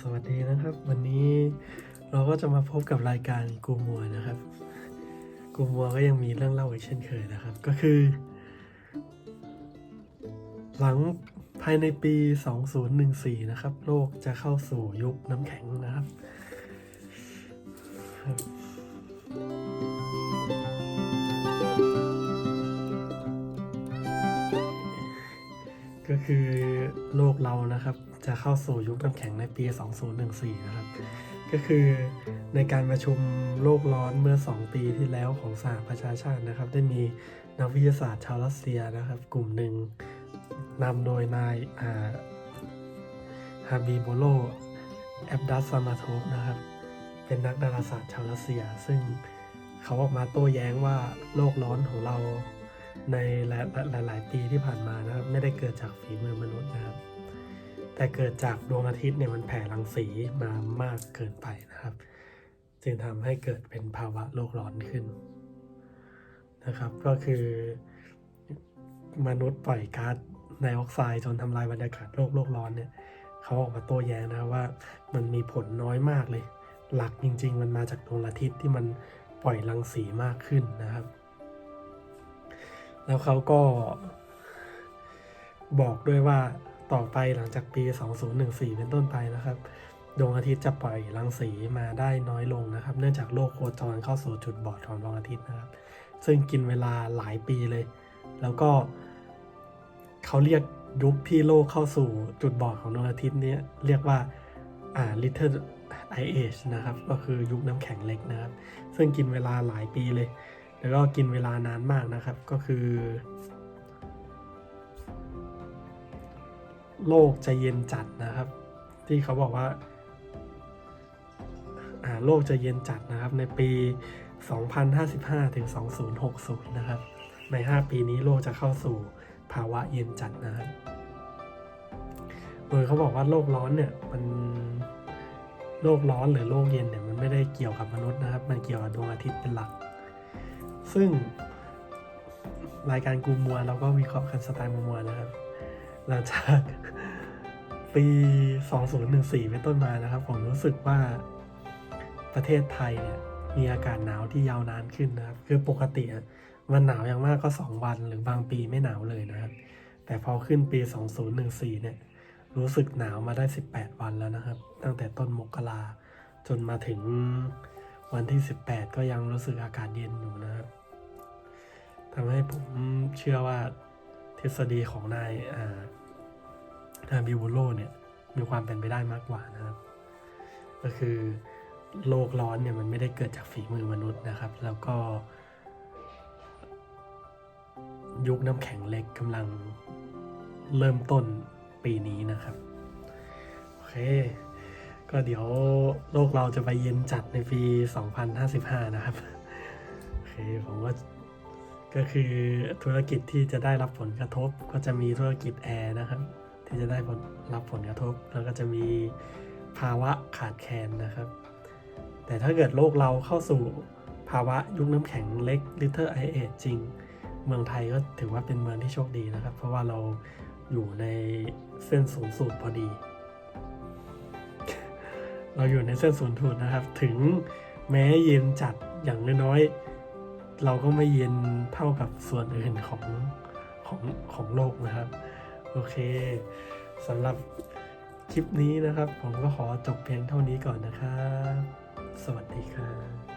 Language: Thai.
สวัสดีนะครับ วันนี้เราก็จะมาพบกับรายการกูมัวนะครับ กูมัวก็ยังมีเรื่องเล่าอีกเช่นเคยนะครับ ก็คือ หลังภายในปี 2014 นะครับ โลกจะเข้าสู่ยุคน้ำแข็งนะครับก็คือโลกเรานะครับ จะเข้าสู่ยุคน้ำแข็งในปี 2014 นะครับ ก็คือในการประชุมโลกร้อนเมื่อ 2 ปีที่แล้วของสหประชาชาตินะครับ ได้มีนักวิทยาศาสตร์ชาวรัสเซียนะครับ กลุ่มหนึ่งนำโดยนายอ่าฮาบีโบโลแอบดัสซามาโทฟนะครับ เป็นนักดาราศาสตร์ชาวรัสเซีย ซึ่งเขาออกมาโต้แย้งว่าโลกร้อนของเราในหลายๆปีที่ผ่านมานะครับ ไม่ได้เกิดจากฝีมือมนุษย์นะครับ แต่เกิดจากดวงอาทิตย์เนี่ยมันแผ่รังสีมามากเกินไปนะครับ จึงทำให้เกิดเป็นภาวะโลกร้อนขึ้นนะครับ ก็คือมนุษย์ปล่อยก๊าซไดออกไซด์จนทำลายบรรยากาศโลกโลกร้อนเนี่ยเขาออกมาโต้แย้งนะว่ามันมีผลน้อยมากเลย หลักจริง ๆ มันมาจากดวงอาทิตย์ที่มันปล่อยรังสีมากขึ้นนะครับ แล้วเขาก็บอกด้วยว่า ต่อไปหลังจากปี 2014 เป็นต้นไปนะครับ ดวงอาทิตย์จะปล่อยรังสีมาได้น้อยลงนะครับ เนื่องจากโลกโคจรเข้าสู่จุดบอดของดวงอาทิตย์นะครับ ซึ่งกินเวลาหลายปีเลย แล้วก็เขาเรียกยุคที่โลกเข้าสู่จุดบอดของดวงอาทิตย์นี้เรียกว่าอ่า little ice age นะครับ ก็คือยุคน้ำแข็งเล็กนะครับ ซึ่งกินเวลาหลายปีเลย แล้วก็กินเวลานานมากนะครับ ก็คือ โลกจะเย็นจัดนะครับ ที่เขาบอกว่าโลกจะเย็นจัดนะครับในปี 2055 ถึง 2060 นะครับ ใน 5 ปีนี้โลกจะเข้าสู่ภาวะเย็นจัดนะครับโดยเขาบอกว่าโลกร้อนเนี่ยมันโลกร้อนหรือโลกเย็นเนี่ยมันไม่ได้เกี่ยวกับมนุษย์นะครับ มันเกี่ยวกับดวงอาทิตย์เป็นหลัก ซึ่งรายการกูมัวเราก็วิเคราะห์กันสไตล์มัวนะครับ หลังจากปี 2014 เป็นต้นมานะครับ ผมรู้สึกว่าประเทศไทยเนี่ยมีอากาศหนาวที่ยาวนานขึ้นนะครับ คือปกติอะมันหนาวอย่างมากก็ 2 วัน หรือบางปีไม่หนาวเลยนะครับ แต่พอขึ้นปี 2014 เนี่ยรู้สึกหนาวมาได้ 18 วันแล้วนะครับ ตั้งแต่ต้นมกราจนมาถึงวันที่ 18 ก็ยังรู้สึกอากาศเย็นอยู่นะครับทำให้ผมเชื่อว่า ทฤษฎีของนายอ่านาบิวโลเนี่ยมีความเป็นไปได้มากกว่านะครับ ก็คือโลกร้อนเนี่ยมันไม่ได้เกิดจากฝีมือมนุษย์นะครับ แล้วก็ยุคน้ำแข็งเล็กกำลังเริ่มต้นปีนี้นะครับ โอเค ก็เดี๋ยวโลกเราจะไปเย็นจัดในปี 2055 นะครับ โอเค ผมว่า ก็คือธุรกิจที่จะได้รับผลกระทบ ก็จะมีธุรกิจแอร์นะครับ ที่จะได้ผลรับผลกระทบ แล้วก็จะมีภาวะขาดแคลนนะครับ แต่ถ้าเกิดโลกเราเข้าสู่ภาวะยุคน้ำแข็งเล็ก Little Ice Age จริง เมืองไทยก็ถือว่าเป็นเมืองที่โชคดีนะครับ เพราะว่าเราอยู่ในเส้นศูนย์สูตรพอดี เราอยู่ในเส้นศูนย์สูตรนะครับ ถึงแม้เย็นจัดอย่างน้อยๆ เราก็ไม่เย็นเท่ากับส่วนอื่นของของของโลกนะครับ โอเคสำหรับคลิปนี้นะครับ ผมก็ขอจบเพียงเท่านี้ก่อนนะครับ สวัสดีครับ